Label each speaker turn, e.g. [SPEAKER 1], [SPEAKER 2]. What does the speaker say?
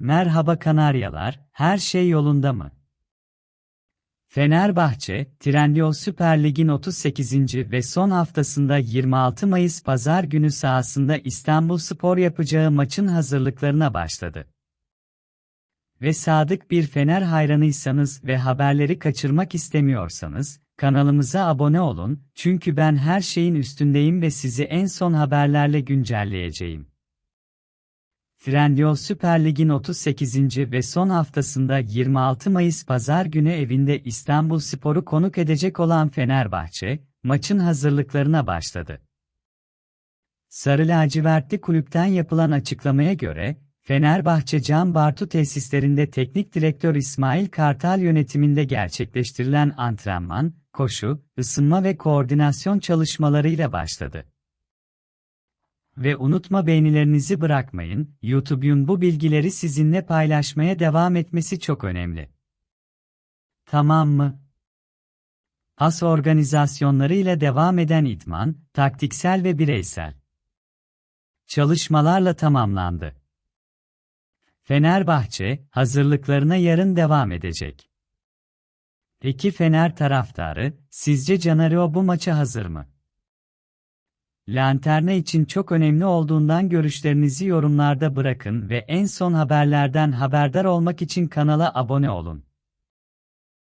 [SPEAKER 1] Merhaba Kanaryalar, her şey yolunda mı? Fenerbahçe, Trendyol Süper Lig'in 38. ve son haftasında 26 Mayıs Pazar günü sahasında İstanbul Spor yapacağı maçın hazırlıklarına başladı. Ve sadık bir Fener hayranıysanız ve haberleri kaçırmak istemiyorsanız, kanalımıza abone olun, çünkü ben her şeyin üstündeyim ve sizi en son haberlerle güncelleyeceğim. Trendyol Süper Lig'in 38. ve son haftasında 26 Mayıs Pazar günü evinde İstanbul Spor'u konuk edecek olan Fenerbahçe, maçın hazırlıklarına başladı. Sarı lacivertli kulüpten yapılan açıklamaya göre, Fenerbahçe Can Bartu tesislerinde teknik direktör İsmail Kartal yönetiminde gerçekleştirilen antrenman, koşu, ısınma ve koordinasyon çalışmalarıyla başladı. Ve unutma beğenilerinizi bırakmayın, YouTube'un bu bilgileri sizinle paylaşmaya devam etmesi çok önemli. Tamam mı? As organizasyonlarıyla devam eden idman, taktiksel ve bireysel çalışmalarla tamamlandı. Fenerbahçe, hazırlıklarına yarın devam edecek. Peki Fener taraftarı, sizce Canario bu maça hazır mı? Lanterna için çok önemli olduğundan görüşlerinizi yorumlarda bırakın ve en son haberlerden haberdar olmak için kanala abone olun.